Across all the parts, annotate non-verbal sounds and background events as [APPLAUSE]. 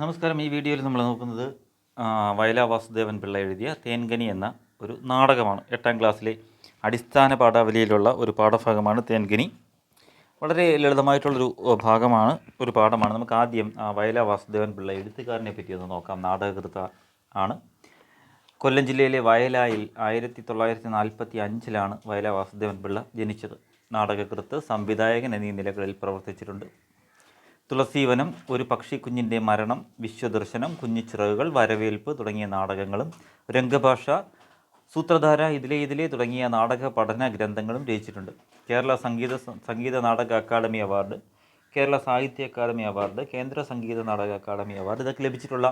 നമസ്കാരം. ഈ വീഡിയോയിൽ നമ്മൾ നോക്കുന്നത് വയല വാസുദേവൻ പിള്ള എഴുതിയ തേൻകനി എന്ന ഒരു നാടകമാണ്. എട്ടാം ക്ലാസ്സിലെ അടിസ്ഥാന പാഠാവലിയിലുള്ള ഒരു പാഠഭാഗമാണ് തേൻകനി. വളരെ ലളിതമായിട്ടുള്ളൊരു ഭാഗമാണ് ഒരു പാഠമാണ്. നമുക്ക് ആദ്യം വയലാ വാസുദേവൻ പിള്ള എഴുത്തുകാരനെ പറ്റി ഒന്ന് നോക്കാം. നാടകകൃത ആണ്. കൊല്ലം ജില്ലയിലെ വയലായിൽ ആയിരത്തി തൊള്ളായിരത്തി നാൽപ്പത്തി അഞ്ചിലാണ് വയലാ വാസുദേവൻ പിള്ള ജനിച്ചത്. നാടകകൃത്ത് സംവിധായകൻ എന്നീ നിലകളിൽ പ്രവർത്തിച്ചിട്ടുണ്ട്. തുളസീവനം ഒരു പക്ഷിക്കുഞ്ഞിന്റെ മരണം വിശ്വദർശനം കുഞ്ഞിച്ചിറകുകൾ വരവേൽപ്പ് തുടങ്ങിയ നാടകങ്ങളും രംഗഭാഷ സൂത്രധാര ഇതിലെ ഇതിലെ തുടങ്ങിയ നാടക പഠന ഗ്രന്ഥങ്ങളും രചിച്ചിട്ടുണ്ട്. കേരള സംഗീത സംഗീത നാടക അക്കാദമി അവാർഡ് കേരള സാഹിത്യ അക്കാദമി അവാർഡ് കേന്ദ്ര സംഗീത നാടക അക്കാദമി അവാർഡ് ഇതൊക്കെ ലഭിച്ചിട്ടുള്ള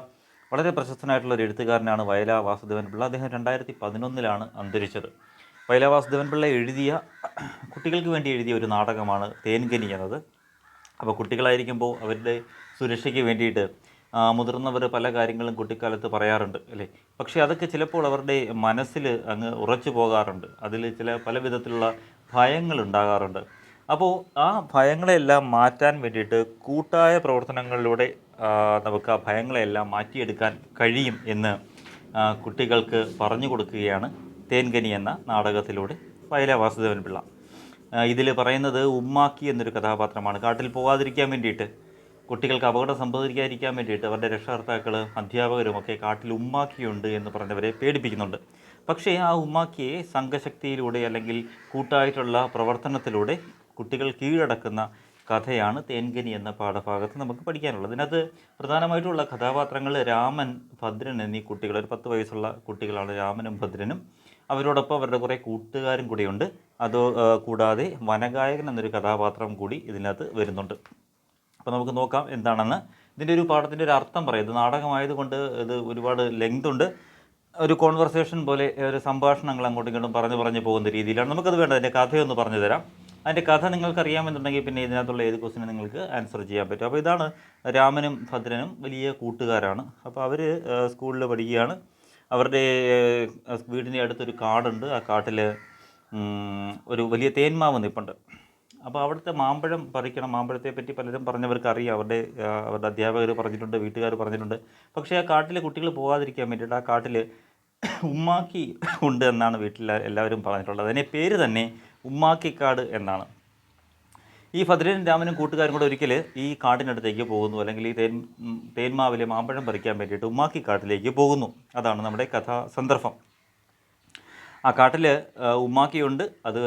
വളരെ പ്രശസ്തനായിട്ടുള്ള ഒരു എഴുത്തുകാരനാണ് വയല വാസുദേവൻ പിള്ള അദ്ദേഹം രണ്ടായിരത്തി പതിനൊന്നിലാണ് അന്തരിച്ചത്. വയല വാസുദേവൻ പിള്ള എഴുതിയ കുട്ടികൾക്ക് വേണ്ടി എഴുതിയ ഒരു നാടകമാണ് തേൻകനി എന്നത്. അപ്പോൾ കുട്ടികളായിരിക്കുമ്പോൾ അവരുടെ സുരക്ഷയ്ക്ക് വേണ്ടിയിട്ട് മുതിർന്നവർ പല കാര്യങ്ങളും കുട്ടിക്കാലത്ത് പറയാറുണ്ട് അല്ലേ? പക്ഷേ അതൊക്കെ ചിലപ്പോൾ അവരുടെ മനസ്സിൽ അങ്ങ് ഉറച്ചു പോകാറുണ്ട്. അതിൽ ചില പല വിധത്തിലുള്ള ഭയങ്ങൾ ഉണ്ടാകാറുണ്ട്. അപ്പോൾ ആ ഭയങ്ങളെല്ലാം മാറ്റാൻ വേണ്ടിയിട്ട് കൂട്ടായ പ്രവർത്തനങ്ങളിലൂടെ നമുക്ക് ആ ഭയങ്ങളെല്ലാം മാറ്റിയെടുക്കാൻ കഴിയും എന്ന് കുട്ടികൾക്ക് പറഞ്ഞു കൊടുക്കുകയാണ് തേൻകനി എന്ന നാടകത്തിലൂടെ വയല വാസുദേവൻ പിള്ള. ഇതിൽ പറയുന്നത് ഉമ്മാക്കി എന്നൊരു കഥാപാത്രമാണ്. കാട്ടിൽ പോകാതിരിക്കാൻ വേണ്ടിയിട്ട് കുട്ടികൾക്ക് അപകടം സംഭവിക്കാതിരിക്കാൻ വേണ്ടിയിട്ട് അവരുടെ രക്ഷകർത്താക്കൾ അധ്യാപകരും ഒക്കെ കാട്ടിൽ ഉമ്മാക്കിയുണ്ട് എന്ന് പറഞ്ഞവരെ പേടിപ്പിക്കുന്നുണ്ട്. പക്ഷേ ആ ഉമ്മാക്കിയെ സംഘശക്തിയിലൂടെ അല്ലെങ്കിൽ കൂട്ടായിട്ടുള്ള പ്രവർത്തനത്തിലൂടെ കുട്ടികൾ കീഴടക്കുന്ന കഥയാണ് തേൻകനി എന്ന പാഠഭാഗത്ത് നമുക്ക് പഠിക്കാനുള്ളത്. ഇതിനകത്ത് പ്രധാനമായിട്ടുള്ള കഥാപാത്രങ്ങൾ രാമൻ ഭദ്രൻ എന്നീ കുട്ടികൾ ഒരു പത്ത് വയസ്സുള്ള കുട്ടികളാണ് രാമനും ഭദ്രനും. അവരോടൊപ്പം അവരുടെ കുറേ കൂട്ടുകാരും കൂടിയുണ്ട്. അത് കൂടാതെ വനഗായകൻ എന്നൊരു കഥാപാത്രം കൂടി ഇതിനകത്ത് വരുന്നുണ്ട്. അപ്പോൾ നമുക്ക് നോക്കാം എന്താണെന്ന്. ഇതിന്റെ ഒരു പാഠത്തിന്റെ ഒരു അർത്ഥം പറയാം. ഇത് നാടകമായതുകൊണ്ട് ഇത് ഒരുപാട് ലെങ്ത് ഉണ്ട്. ഒരു കോൺവെർസേഷൻ പോലെ ഒരു സംഭാഷണങ്ങൾ അങ്ങോട്ടും ഇങ്ങോട്ടും പറഞ്ഞു പറഞ്ഞു പോകുന്ന രീതിയിലാണ് നമുക്കത് വേണ്ട അതിന്റെ കഥയൊന്ന് പറഞ്ഞു തരാം. അതിന്റെ കഥ നിങ്ങൾക്ക് അറിയാമെന്നുണ്ടെങ്കിൽ പിന്നെ ഇതിനകത്തുള്ള ഏത് ക്വസ്റ്റിനും നിങ്ങൾക്ക് ആൻസർ ചെയ്യാൻ പറ്റും. അപ്പോൾ ഇതാണ് രാമനും ഭദ്രനും വലിയ കൂട്ടുകാരാണ്. അപ്പോൾ അവർ സ്കൂളിൽ പഠിക്കുകയാണ്. അവരുടെ വീടിന്റെ അടുത്തൊരു കാടുണ്ട്. ആ കാട്ടിൽ ഒരു വലിയ തേന്മാവ് നിൽപ്പുണ്ട് അപ്പോൾ അവിടുത്തെ മാമ്പഴം പറിക്കണം. മാമ്പഴത്തെ പറ്റി പലരും പറഞ്ഞവർക്ക് അറിയാം അവരുടെ അവരുടെ അധ്യാപകർ പറഞ്ഞിട്ടുണ്ട് വീട്ടുകാർ പറഞ്ഞിട്ടുണ്ട്. പക്ഷേ ആ കാട്ടിലെ കുട്ടികൾ പോകാതിരിക്കാൻ വേണ്ടിയിട്ട് ആ കാട്ടിൽ ഉമ്മാക്കി ഉണ്ട് എന്നാണ് വീട്ടിൽ എല്ലാവരും പറഞ്ഞിട്ടുള്ളത്. അതിന്റെ പേര് തന്നെ ഉമ്മാക്കിക്കാട് എന്നാണ്. ഈ ഭദ്രനും രാമനും കൂട്ടുകാരും കൂടെ ഒരിക്കൽ ഈ കാടിനടുത്തേക്ക് പോകുന്നു. അല്ലെങ്കിൽ ഈ തേൻ തേന്മാവിലെ മാമ്പഴം പറിക്കാൻ വേണ്ടിയിട്ട് ഉമ്മാക്കി കാട്ടിലേക്ക് പോകുന്നു. അതാണ് നമ്മുടെ കഥാ സന്ദർഭം. ആ കാട്ടിൽ ഉമ്മാക്കിയുണ്ട്. അത്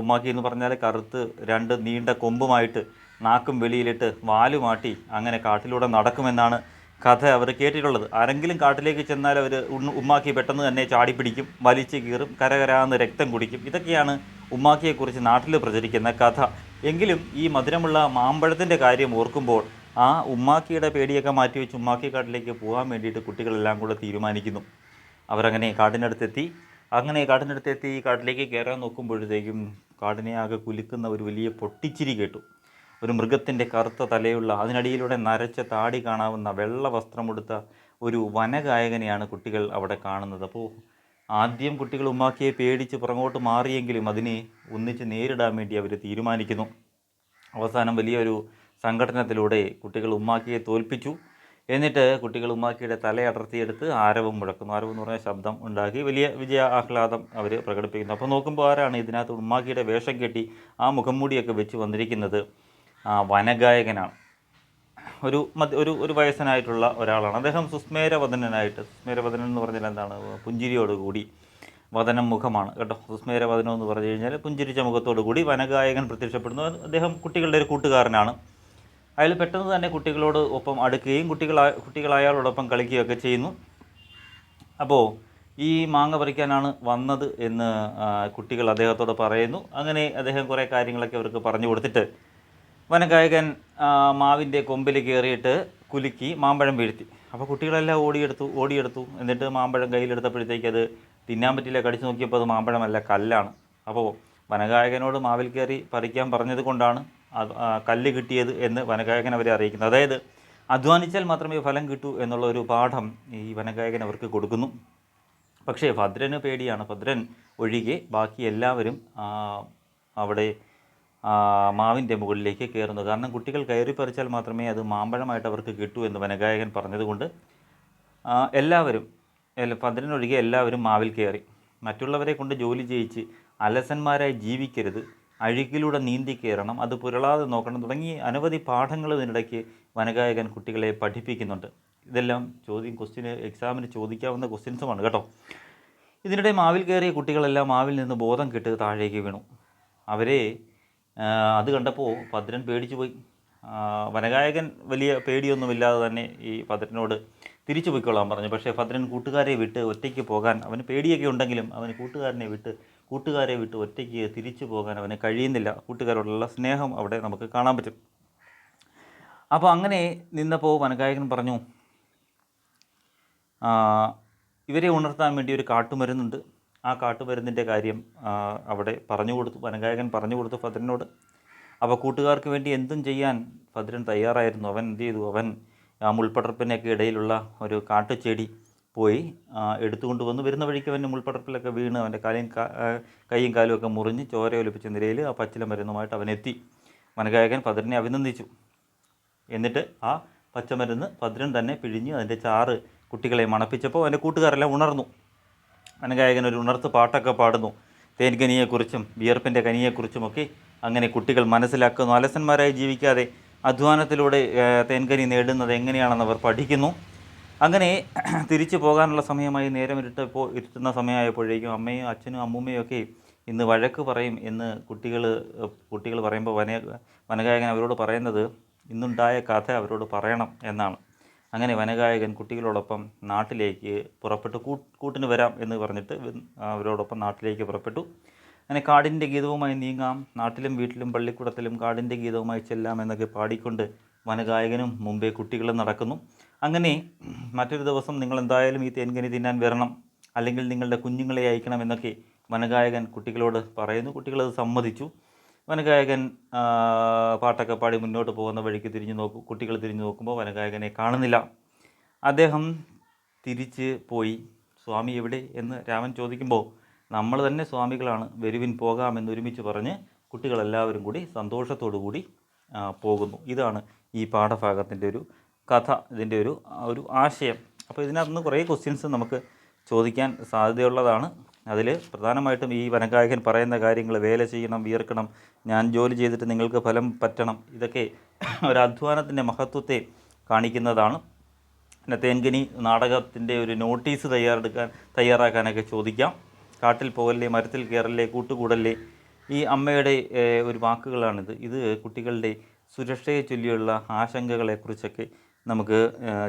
ഉമ്മാക്കി എന്ന് പറഞ്ഞാൽ കറുത്ത് രണ്ട് നീണ്ട കൊമ്പുമായിട്ട് നാക്കും വെളിയിലിട്ട് വാലുമാട്ടി അങ്ങനെ കാട്ടിലൂടെ നടക്കുമെന്നാണ് കഥ അവർ കേട്ടിട്ടുള്ളത്. ആരെങ്കിലും കാട്ടിലേക്ക് ചെന്നാൽ അവർ ഉമ്മാക്കി പെട്ടെന്ന് തന്നെ ചാടിപ്പിടിക്കും. വലിച്ചു കീറും കരകരാന്ന് രക്തം കുടിക്കും. ഇതൊക്കെയാണ് ഉമ്മാക്കിയെക്കുറിച്ച് നാട്ടിൽ പ്രചരിക്കുന്ന കഥ. എങ്കിലും ഈ മധുരമുള്ള മാമ്പഴത്തിന്റെ കാര്യം ഓർക്കുമ്പോൾ ആ ഉമ്മാക്കിയുടെ പേടിയൊക്കെ മാറ്റി വെച്ച് ഉമ്മാക്കി കാട്ടിലേക്ക് പോകാൻ വേണ്ടിയിട്ട് കുട്ടികളെല്ലാം കൂടെ തീരുമാനിക്കുന്നു. അവരങ്ങനെ കാടിനടുത്തെത്തി. അങ്ങനെ കാടിനടുത്തെത്തി ഈ കാട്ടിലേക്ക് കയറാൻ നോക്കുമ്പോഴത്തേക്കും കാടിനെ ആകെ കുലുക്കുന്ന ഒരു വലിയ പൊട്ടിച്ചിരി കേട്ടു. ഒരു മൃഗത്തിന്റെ കറുത്ത തലയുള്ള അതിനടിയിലൂടെ നരച്ച താടി കാണാവുന്ന വെള്ള വസ്ത്രമെടുത്ത ഒരു വനഗായകനെയാണ് കുട്ടികൾ അവിടെ കാണുന്നത്. അപ്പോൾ ആദ്യം കുട്ടികൾ ഉമ്മാക്കിയെ പേടിച്ച് പുറകോട്ട് മാറിയെങ്കിലും അതിനെ ഒന്നിച്ച് നേരിടാൻ വേണ്ടി അവർ തീരുമാനിക്കുന്നു. അവസാനം വലിയൊരു സംഘടനത്തിലൂടെ കുട്ടികൾ ഉമ്മാക്കിയെ തോൽപ്പിച്ചു. എന്നിട്ട് കുട്ടികൾ ഉമ്മാക്കിയുടെ തല അടർത്തിയെടുത്ത് ആരവം മുഴക്കുന്നു. ആരവം എന്ന് പറഞ്ഞ ശബ്ദം ഉണ്ടാക്കി വലിയ വിജയ ആഹ്ലാദം അവർ പ്രകടിപ്പിക്കുന്നു. അപ്പോൾ നോക്കുമ്പോൾ ആരാണ് ഇതിനകത്ത് ഉമ്മാക്കിയുടെ വേഷം കെട്ടി ആ മുഖംമൂടിയൊക്കെ വെച്ച് വന്നിരിക്കുന്നത്? ആ വനഗായകനാണ്. ഒരു മധ്യ ഒരു ഒരു വയസ്സനായിട്ടുള്ള ഒരാളാണ്. അദ്ദേഹം സുസ്മേരവദനായിട്ട് സുസ്മേരവദനൻ എന്ന് പറഞ്ഞാൽ എന്താണ്? പുഞ്ചിരിയോടുകൂടി വദനം മുഖമാണ്. കേട്ടോ? സുസ്മേരവദനം എന്ന് പറഞ്ഞു കഴിഞ്ഞാൽ പുഞ്ചിരിച്ച മുഖത്തോടു കൂടി വനഗായകൻ പ്രത്യക്ഷപ്പെടുന്നു. അദ്ദേഹം കുട്ടികളുടെ ഒരു കൂട്ടുകാരനാണ്. അയാൾ പെട്ടെന്ന് തന്നെ കുട്ടികളോട് ഒപ്പം അടുക്കുകയും കുട്ടികൾ കുട്ടികളായാളോടൊപ്പം കളിക്കുകയൊക്കെ ചെയ്യുന്നു. അപ്പോൾ ഈ മാങ്ങ പറിക്കാനാണ് വന്നത് എന്ന് കുട്ടികൾ അദ്ദേഹത്തോട് പറയുന്നു. അങ്ങനെ അദ്ദേഹം കുറേ കാര്യങ്ങളൊക്കെ അവർക്ക് പറഞ്ഞു കൊടുത്തിട്ട് വനഗായകൻ മാവിന്റെ കൊമ്പിൽ കയറിയിട്ട് കുലുക്കി മാമ്പഴം വീഴ്ത്തി. അപ്പോൾ കുട്ടികളെല്ലാം ഓടിയെടുത്തു ഓടിയെടുത്തു. എന്നിട്ട് മാമ്പഴം കയ്യിലെടുത്തപ്പോഴത്തേക്ക് അത് തിന്നാൻ പറ്റില്ല കടിച്ചു നോക്കിയപ്പോൾ അത് മാമ്പഴമല്ല കല്ലാണ്. അപ്പോൾ വനഗായകനോട് മാവിൽ കയറി പറിക്കാൻ പറഞ്ഞത് കൊണ്ടാണ് കല്ല് കിട്ടിയത് എന്ന് വനഗായകൻ അവരെ അറിയിക്കുന്നത്. അതായത് അധ്വാനിച്ചാൽ മാത്രമേ ഫലം കിട്ടൂ എന്നുള്ള ഒരു പാഠം ഈ വനഗായകൻ അവർക്ക് കൊടുക്കുന്നു. പക്ഷേ ഭദ്രന് പേടിയാണ്. ഭദ്രൻ ഒഴികെ ബാക്കി എല്ലാവരും അവിടെ മാവിന്റെ മുകളിലേക്ക് കയറുന്നു. കാരണം കുട്ടികൾ കയറി പറിച്ചാൽ മാത്രമേ അത് മാമ്പഴമായിട്ട് അവർക്ക് കിട്ടൂ എന്ന് വനഗായകൻ പറഞ്ഞതുകൊണ്ട് എല്ലാവരും എല്ലാ പതിനൊഴികെ എല്ലാവരും മാവിൽ കയറി. മറ്റുള്ളവരെ കൊണ്ട് ജോലി ചെയ്യിച്ച് അലസന്മാരായി ജീവിക്കരുത്. അഴുക്കിലൂടെ നീന്തി കയറണം. അത് പുരളാതെ നോക്കണം തുടങ്ങി അനവധി പാഠങ്ങൾ ഇതിനിടയ്ക്ക് വനഗായകൻ കുട്ടികളെ പഠിപ്പിക്കുന്നുണ്ട്. ഇതെല്ലാം ചോദ്യം ക്വസ്റ്റ്യൻ എക്സാമിന് ചോദിക്കാവുന്ന ക്വസ്റ്റ്യൻസുമാണ് കേട്ടോ. ഇതിനിടെ മാവിൽ കയറിയ കുട്ടികളെല്ലാം മാവിൽ നിന്ന് ബോധം കെട്ട് താഴേക്ക് വീണു. അവരെ അത് കണ്ടപ്പോൾ ഭദ്രൻ പേടിച്ചു പോയി. വനഗായകൻ വലിയ പേടിയൊന്നുമില്ലാതെ തന്നെ ഈ ഭദ്രനോട് തിരിച്ചു പോയിക്കൊള്ളാൻ പറഞ്ഞു. പക്ഷേ ഭദ്രൻ കൂട്ടുകാരെ വിട്ട് ഒറ്റയ്ക്ക് പോകാൻ അവന് പേടിയൊക്കെ ഉണ്ടെങ്കിലും അവന് കൂട്ടുകാരനെ വിട്ട് കൂട്ടുകാരെ വിട്ട് ഒറ്റയ്ക്ക് തിരിച്ചു പോകാൻ അവന് കഴിയുന്നില്ല. കൂട്ടുകാരോടുള്ള സ്നേഹം അവിടെ നമുക്ക് കാണാൻ പറ്റും. അപ്പോൾ അങ്ങനെ നിന്നപ്പോൾ വനഗായകൻ പറഞ്ഞു ഇവരെ ഉണർത്താൻ വേണ്ടി ഒരു കാട്ടുമരുന്നുണ്ട്. ആ കാട്ടുമരുന്നിന്റെ കാര്യം അവിടെ പറഞ്ഞു കൊടുത്തു വനഗായകൻ പറഞ്ഞു കൊടുത്തു ഭദ്രനോട് അപ്പോൾ കൂട്ടുകാർക്ക് വേണ്ടി എന്തും ചെയ്യാൻ ഭദ്രൻ തയ്യാറായിരുന്നു. അവൻ എന്ത് ചെയ്തു? അവൻ ആ മുൾപ്പടർപ്പിനൊക്കെ ഇടയിലുള്ള ഒരു കാട്ടുചെടി പോയി എടുത്തുകൊണ്ട് വന്ന്. വരുന്ന വഴിക്ക് അവന്റെ മുൾപ്പടർപ്പിലൊക്കെ വീണ് അവന്റെ കാലും കാ- കൈയും കാലും ഒക്കെ മുറിഞ്ഞ് ചോര ഒലിപ്പിച്ച നിലയിൽ ആ പച്ചില മരുന്നുമായിട്ട് അവൻ എത്തി. വനഗായകൻ ഭദ്രനെ അഭിനന്ദിച്ചു. എന്നിട്ട് ആ പച്ചമരുന്ന് ഭദ്രൻ തന്നെ പിഴിഞ്ഞ് അതിന്റെ ചാറ് കുട്ടികളെ മണപ്പിച്ചപ്പോൾ അവന്റെ കൂട്ടുകാരെല്ലാം ഉണർന്നു. വനഗായകൻ ഒരു ഉണർത്ത് പാട്ടൊക്കെ പാടുന്നു. തേൻകനിയെക്കുറിച്ചും വിയർപ്പിന്റെ കനിയെക്കുറിച്ചുമൊക്കെ അങ്ങനെ കുട്ടികൾ മനസ്സിലാക്കുന്നു. അലസന്മാരായി ജീവിക്കാതെ അധ്വാനത്തിലൂടെ തേൻകനി നേടുന്നത് എങ്ങനെയാണെന്ന് അവർ പഠിക്കുന്നു. അങ്ങനെ തിരിച്ചു പോകാനുള്ള സമയമായി നേരം ഇരുട്ടപ്പോൾ ഇരുട്ടുന്ന സമയമായപ്പോഴേക്കും അമ്മയും അച്ഛനും അമ്മൂമ്മയും ഒക്കെ ഇന്ന് വഴക്ക് പറയും എന്ന് കുട്ടികൾ കുട്ടികൾ പറയുമ്പോൾ വന വനഗായകൻ അവരോട് പറയുന്നത് ഇന്നുണ്ടായ കഥ അവരോട് പറയണം എന്നാണ്. അങ്ങനെ വനഗായകൻ കുട്ടികളോടൊപ്പം നാട്ടിലേക്ക് പുറപ്പെട്ടു. കൂട്ടിന് വരാം എന്ന് പറഞ്ഞിട്ട് അവരോടൊപ്പം നാട്ടിലേക്ക് പുറപ്പെട്ടു. അങ്ങനെ കാടിന്റെ ഗീതവുമായി നീങ്ങാം. നാട്ടിലും വീട്ടിലും പള്ളിക്കൂടത്തിലും കാടിന്റെ ഗീതവുമായി ചെല്ലാം എന്നൊക്കെ പാടിക്കൊണ്ട് വനഗായകനും മുമ്പേ കുട്ടികളും നടക്കുന്നു. അങ്ങനെ മറ്റൊരു ദിവസം നിങ്ങൾ എന്തായാലും ഈ തേൻകനി തിന്നാൻ വരണം. അല്ലെങ്കിൽ നിങ്ങളുടെ കുഞ്ഞുങ്ങളെ അയക്കണം എന്നൊക്കെ വനഗായകൻ കുട്ടികളോട് പറയുന്നു. കുട്ടികളത് സമ്മതിച്ചു. വനഗായകൻ പാട്ടൊക്കെ പാടി മുന്നോട്ട് പോകുന്ന വഴിക്ക് തിരിഞ്ഞു നോക്കും കുട്ടികൾ തിരിഞ്ഞു നോക്കുമ്പോൾ വനഗായകനെ കാണുന്നില്ല. അദ്ദേഹം തിരിച്ച് പോയി സ്വാമി എവിടെ? എന്ന് രാമൻ ചോദിക്കുമ്പോൾ നമ്മൾ തന്നെ സ്വാമികളാണ് വരുവിൻ പോകാമെന്ന് ഒരുമിച്ച് പറഞ്ഞ് കുട്ടികളെല്ലാവരും കൂടി സന്തോഷത്തോടു കൂടി പോകുന്നു. ഇതാണ് ഈ പാഠഭാഗത്തിന്റെ ഒരു കഥ ഇതിന്റെ ഒരു ഒരു ആശയം. അപ്പോൾ ഇതിനകത്ത് നിന്ന് കുറേ ക്വസ്റ്റ്യൻസ് നമുക്ക് ചോദിക്കാൻ സാധ്യതയുള്ളതാണ്. അതിൽ പ്രധാനമായിട്ടും ഈ വനഗായകൻ പറയുന്ന കാര്യങ്ങൾ വേല ചെയ്യണം വിയർക്കണം ഞാൻ ജോലി ചെയ്തിട്ട് നിങ്ങൾക്ക് ഫലം പറ്റണം ഇതൊക്കെ [CLEARS THROAT] ഒരു അധ്വാനത്തിന്റെ മഹത്വത്തെ കാണിക്കുന്നതാണ്. പിന്നെ തേൻകനി നാടകത്തിന്റെ ഒരു നോട്ടീസ് തയ്യാറെടുക്കാൻ തയ്യാറാക്കാനൊക്കെ ചോദിക്കാം. കാട്ടിൽ പോകല്ലേ മരത്തിൽ കയറല്ലേ കൂട്ടുകൂടല്ലേ ഈ അമ്മയുടെ ഒരു വാക്കുകളാണിത്. ഇത് കുട്ടികളുടെ സുരക്ഷയെ ചൊല്ലിയുള്ള ആശങ്കകളെക്കുറിച്ചൊക്കെ നമുക്ക്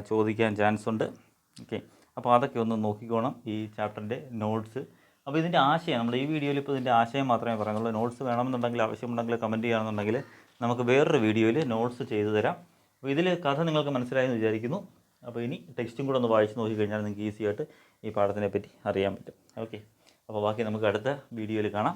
ചോദിക്കാൻ ചാൻസ് ഉണ്ട് ഓക്കെ. അപ്പോൾ അതൊക്കെ ഒന്ന് നോക്കിക്കോണം ഈ ചാപ്റ്ററിന്റെ നോട്ട്സ്. അപ്പോൾ ഇതിന്റെ ആശയം നമ്മൾ ഈ വീഡിയോയിൽ ഇപ്പോൾ ഇതിന്റെ ആശയം മാത്രമേ പറയുന്നുള്ളൂ. നോട്ട്സ് വേണമെന്നുണ്ടെങ്കിൽ ആവശ്യമുണ്ടെങ്കിൽ കമന്റ് ചെയ്യണമെന്നുണ്ടെങ്കിൽ നമുക്ക് വേറൊരു വീഡിയോയിൽ നോട്ട്സ് ചെയ്തു തരാം. അപ്പോൾ ഇതിൽ കഥ നിങ്ങൾക്ക് മനസ്സിലായി എന്ന് വിചാരിക്കുന്നു. അപ്പോൾ ഇനി ടെക്സ്റ്റും കൂടെ ഒന്ന് വായിച്ച് നോക്കിക്കഴിഞ്ഞാൽ നിങ്ങൾക്ക് ഈസി ആയിട്ട് ഈ പാഠത്തിനെ പറ്റി അറിയാൻ പറ്റും. ഓക്കെ അപ്പോൾ ബാക്കി നമുക്ക് അടുത്ത വീഡിയോയിൽ കാണാം.